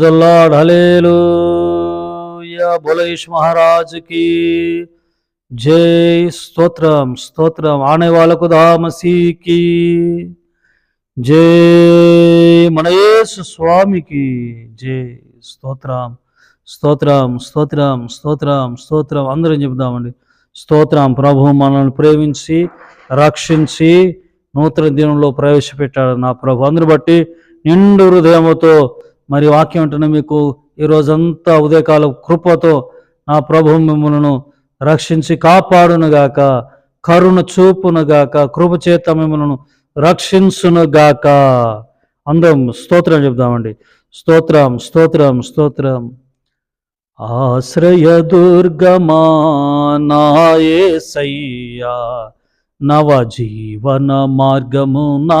Praise lord hallelujah మహారాజుకి జై స్తోత్రం స్తోత్రం ఆనేవాళ్ళకు దామసీకి జై మనయేసు స్వామికి జై స్తోత్రం స్తోత్రం స్తోత్రం స్తోత్రం స్తోత్రం అందరం చెబుదామండి స్తోత్రం ప్రభు మనల్ని ప్రేమించి రక్షించి నూతన దినంలో ప్రవేశపెట్టాడు నా ప్రభు. అందరు బట్టి నిండు హృదయముతో మరి వాక్యం అంటున్న మీకు ఈ రోజంతా ఉదయకాల కృపతో నా ప్రభు మిమ్మల్ని రక్షించి కాపాడునుగాక కరుణ చూపునుగాక కృపచేత మిమ్మల్ని రక్షించునుగాక. అందరం స్తోత్రం చెప్దామండి. స్తోత్రం స్తోత్రం స్తోత్రం. ఆశ్రయ దుర్గమా నాయే సయ్యా నవ జీవన మార్గమునా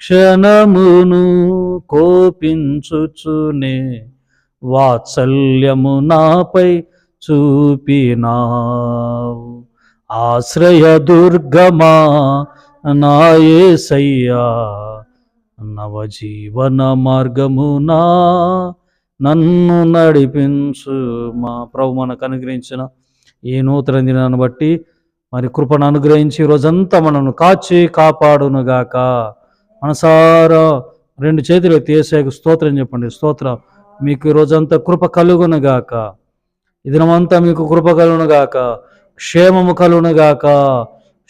క్షణమును కోపించుచునే వాత్సల్యము నాపై చూపినావు. ఆశ్రయ దుర్గమా నాయసయ్యా నవజీవన మార్గమునా నన్ను నడిపించు మా ప్రభు మనకు అనుగ్రహించిన ఈ నూతన దినాన్ని బట్టి మరి కృపను అనుగ్రహించి ఈ రోజంతా మనను కాచి కాపాడునుగాక. మనసారా రెండు చేతులు తీసేకు స్తోత్రం చెప్పండి. స్తోత్రం. మీకు ఈ రోజంతా కృప కలుగునుగాక ఈ దినమంతా మీకు కృప కలుగునుగాక క్షేమము కలుగునుగాక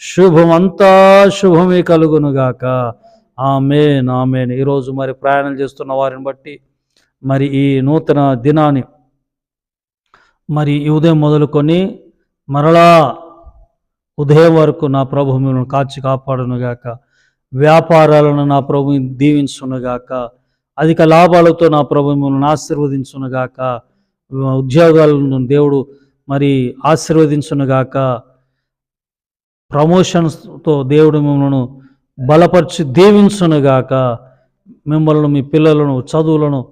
శుభమంతా శుభమే కలుగునుగాక ఆమెన్ ఆమెన్. ఈరోజు మరి ప్రయాణం చేస్తున్న వారిని బట్టి మరి ఈ నూతన దినాన్ని మరి ఈ ఉదయం మొదలుకొని మరలా ఉదయం వరకు నా ప్రభు మిమ్మల్ని కాచి కాపాడునుగాక వ్యాపారాలను నా ప్రభు దీవించునుగాక. అధిక లాభాలతో నా ప్రభు మిమ్మల్ని ఆశీర్వదించునుగాక. ఉద్యోగాలను దేవుడు మరి ఆశీర్వదించునుగాక. ప్రమోషన్స్తో దేవుడు మిమ్మల్ని బలపరిచి దీవించునుగాక. మిమ్మల్ని మీ పిల్లలను చదువులను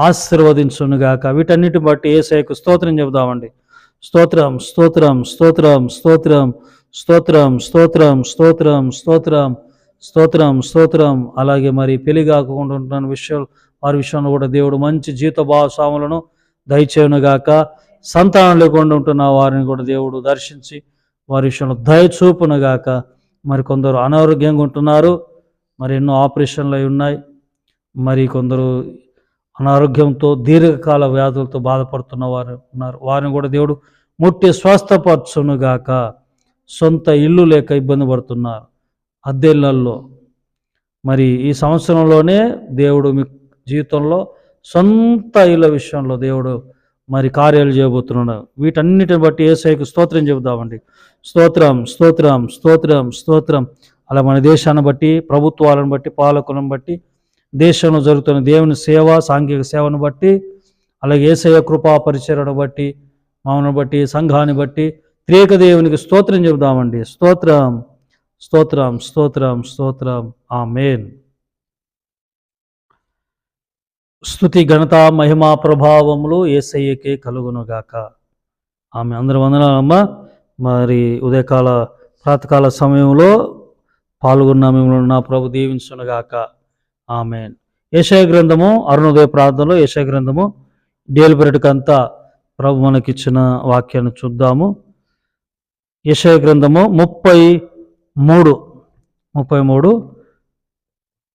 ఆశీర్వదించునుగాక. వీటన్నిటి బట్టి ఏసైకు స్తోత్రం చెబుదామండి. స్తోత్రం స్తోత్రం స్తోత్రం స్తోత్రం స్తోత్రం స్తోత్రం స్తోత్రం స్తోత్రం. స్తోత్రం స్తోత్రం. అలాగే మరి పెళ్ళి కాకుండా ఉంటున్న విషయాలు వారి విషయంలో కూడా దేవుడు మంచి జీవిత భావస్వాములను దయచేయునుగాక. సంతానం లేకుండా ఉంటున్న వారిని కూడా దేవుడు దర్శించి వారి విషయంలో దయచూపునుగాక మరి కొందరు అనారోగ్యంగా ఉంటున్నారు మరి ఎన్నో ఆపరేషన్లు అయి ఉన్నాయి. మరి కొందరు అనారోగ్యంతో దీర్ఘకాల వ్యాధులతో బాధపడుతున్న వారు ఉన్నారు. వారిని కూడా దేవుడు ముట్టి స్వస్థపరచునుగాక. సొంత ఇల్లు లేక ఇబ్బంది పడుతున్నారు. అద్దెళ్ళల్లో. మరి ఈ సంవత్సరంలోనే దేవుడు మీ జీవితంలో సొంత ఇళ్ళ విషయంలో దేవుడు మరి కార్యాలు చేయబోతున్నాడు. వీటన్నిటిని బట్టి ఏసైకు స్తోత్రం చెబుదామండి. స్తోత్రం స్తోత్రం స్తోత్రం స్తోత్రం. అలా మన దేశాన్ని బట్టి ప్రభుత్వాలను బట్టి పాలకులను బట్టి దేశంలో జరుగుతున్న దేవుని సేవ సాంఘిక సేవను బట్టి అలాగే ఏసయ కృపా పరిచయను బట్టి మామను బట్టి సంఘాన్ని బట్టి త్రేక దేవునికి స్తోత్రం చెబుదామండి. స్తోత్రం. స్తోత్రం స్తోత్రం స్తోత్రం. ఆ మేన్ స్థుతి ఘనత మహిమా ప్రభావములు ఏసయ్యకే కలుగునుగాక. ఆమె అందరం వందనాలమ్మ మరి ఉదయకాల ప్రాతకాల సమయంలో పాల్గొన్న మిమ్మల్ని నా ప్రభు దీవించునుగాక. ఆమె ఏషయ గ్రంథము అరుణోదయ ప్రాంతంలో ఏషయ గ్రంథము డేలిపరెట్కంతా ప్రభు మనకిచ్చిన వాక్యాన్ని చూద్దాము. ఏషయ గ్రంథము ముప్పై మూడు. ముప్పై మూడు.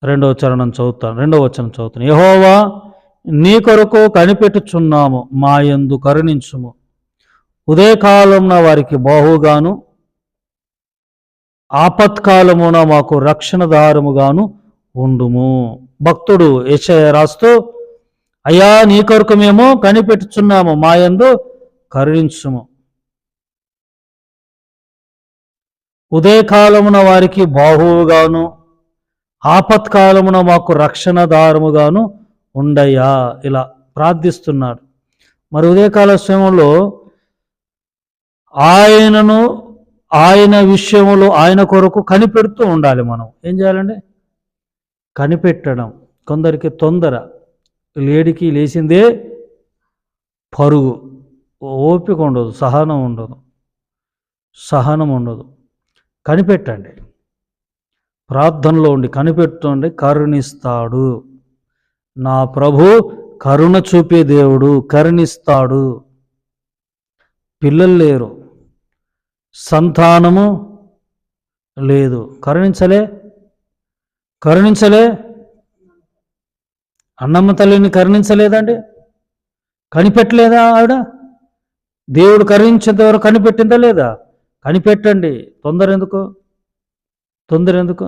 రెండవ చరణం చదువుతాను. రెండవ వచనం చదువుతాను. యహోవా నీ కొరకు కనిపెట్టుచున్నాము మా యందు కరుణించుము. ఉదయకాలమున వారికి బాహుగాను ఆపత్కాలమున మాకు రక్షణ దారముగాను ఉండుము. భక్తుడు యశయ రాస్తూ అయ్యా నీ కొరకు మేము కనిపెట్టుచున్నాము మా యందు కరుణించుము. ఉదయకాలమున వారికి బాహువుగాను ఆపత్కాలమున మాకు రక్షణ దారముగాను ఉండయ్యా ఇలా ప్రార్థిస్తున్నాడు. మరి ఉదయకాల సమయంలో ఆయనను ఆయన విషయంలో ఆయన కొరకు కనిపెడుతూ ఉండాలి మనం. ఏం చేయాలండి? కనిపెట్టడం. కొందరికి తొందర. లేడికి లేచిందే పరుగు. ఓపిక ఉండదు సహనం ఉండదు. సహనం ఉండదు. కనిపెట్టండి. ప్రార్థనలో ఉండి కనిపెట్టండి కరుణిస్తాడు. నా ప్రభు కరుణ చూపే దేవుడు కరుణిస్తాడు. పిల్లలు లేరు సంతానము లేదు. కరుణించలే? కరుణించలే? అన్నమ్మ తల్లిని కరుణించలేదండి? కనిపెట్టలేదా ఆవిడ? దేవుడు కరుణించేంతవరకు కనిపెట్టిందా లేదా? కనిపెట్టండి తొందర ఎందుకు తొందర ఎందుకు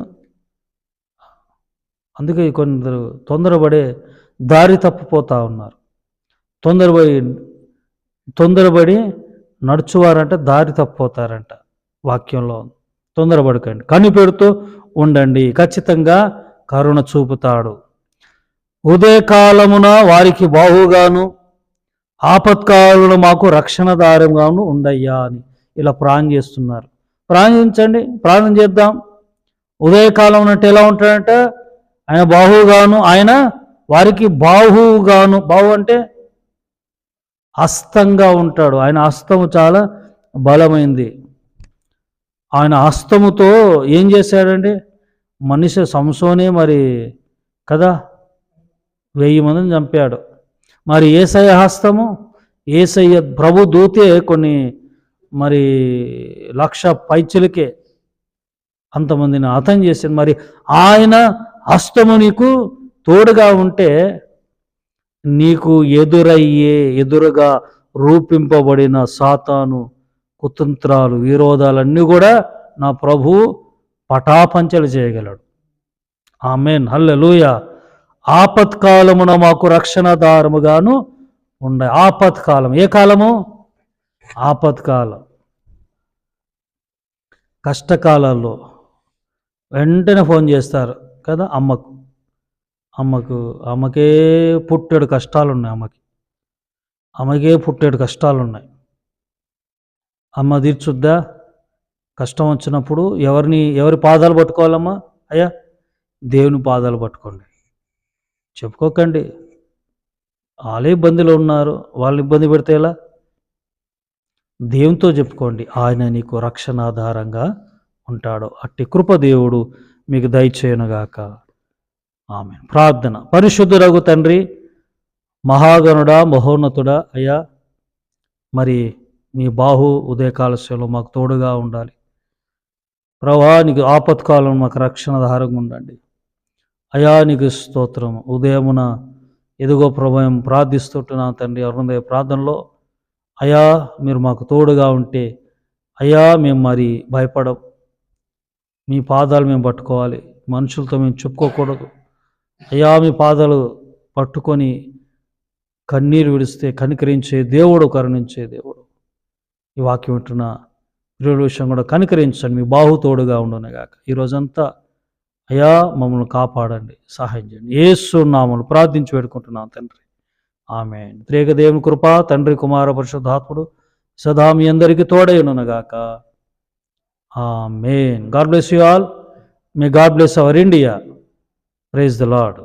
అందుకే కొందరు తొందరపడే దారి తప్పిపోతూ ఉన్నారు. తొందరపడి తొందరపడి నడుచువారంట దారి తప్పిపోతారంట వాక్యంలో. తొందరపడకండి. కనిపెడుతూ ఉండండి. ఖచ్చితంగా కరుణ చూపుతాడు. ఉదయకాలమున వారికి బాహుగాను ఆపత్కాలంలో మాకు రక్షణ దారంగాను ఉండయ్యా అని ఇలా ప్రాణం చేస్తున్నారు. ప్రాణించండి ప్రాణం చేద్దాం. ఉదయకాలం అంటే ఎలా ఉంటాడంటే ఆయన బాహుగాను ఆయన వారికి బాహువుగాను బాహు అంటే హస్తంగా ఉంటాడు. ఆయన హస్తము చాలా బలమైంది. ఆయన హస్తముతో ఏం చేశాడండి? మనిషి సంసోనే మరి కదా వెయ్యి మందిని చంపాడు. మరి ఏసయ్య హస్తము ఏసయ్య ప్రభు దూతే కొన్ని మరి లక్ష పైచులకే అంతమందిని హతం చేసింది. మరి ఆయన హస్తము నీకు తోడుగా ఉంటే నీకు ఎదురయ్యే ఎదురుగా రూపింపబడిన సాతాను కుతంత్రాలు విరోధాలన్నీ కూడా నా ప్రభు పటాపంచలు చేయగలడు. ఆమెన్. హల్లెలూయ. ఆపత్కాలమున మాకు రక్షణ దారముగాను ఉండే ఆపత్కాలం ఏ కాలము? ఆపత్కాలం. కష్టకాలాల్లో వెంటనే ఫోన్ చేస్తారు కదా అమ్మకు. అమ్మకు అమ్మకే పుట్టేడు కష్టాలు ఉన్నాయి అమ్మకి. అమ్మకే పుట్టేడు కష్టాలు ఉన్నాయి అమ్మ తీర్చుద్దా? కష్టం వచ్చినప్పుడు ఎవరిని ఎవరి పాదాలు పట్టుకోవాలమ్మా? అయ్యా దేవుని పాదాలు పట్టుకోండి. చెప్పుకోకండి. వాళ్ళే ఇబ్బందిలో ఉన్నారు. వాళ్ళు ఇబ్బంది పెడితే ఎలా? దేవునితో చెప్పుకోండి. ఆయన నీకు రక్షణ ఆధారంగా ఉంటాడు. అట్టి కృపదేవుడు మీకు దయచేయనుగాక. ఆమె ప్రార్థన. పరిశుద్ధురగు తండ్రి మహాగణుడా మహోన్నతుడా అయ్యా మరి మీ బాహు ఉదయకాలశంలో మాకు తోడుగా ఉండాలి. ప్రభా నీకు ఆపత్కాలం మాకు రక్షణ ఆధారంగా ఉండండి. అయా నీకు స్తోత్రం ఉదయమున ఎదుగో ప్రభావం ప్రార్థిస్తుంటున్నాను తండ్రి. అరుణోదయ ప్రార్థనలో అయా మీరు మాకు తోడుగా ఉంటే అయా మేము మరి భయపడం మీ పాదాలు మేము పట్టుకోవాలి. మనుషులతో మేము చెప్పుకోకూడదు. అయ్యా మీ పాదాలు పట్టుకొని కన్నీరు విడిస్తే కనికరించే దేవుడు కరుణించే దేవుడు. ఈ వాక్యం వింటున్న ప్రియుల విషయం కూడా కనికరించండి. మీ బాహు తోడుగా ఉండనుగాక ఈ రోజంతా అయ్యా మమ్మల్ని కాపాడండి. సహాయం చేయండి. ఏసు నామలు ప్రార్థించి పెట్టుకుంటున్నాను తండ్రి. ఆమె త్రేక దేవుని కృప తండ్రి కుమార పరిశుద్ధాత్ముడు సదా మీ అందరికీ తోడైనగాక may God bless you all. May God bless our India. Praise the lord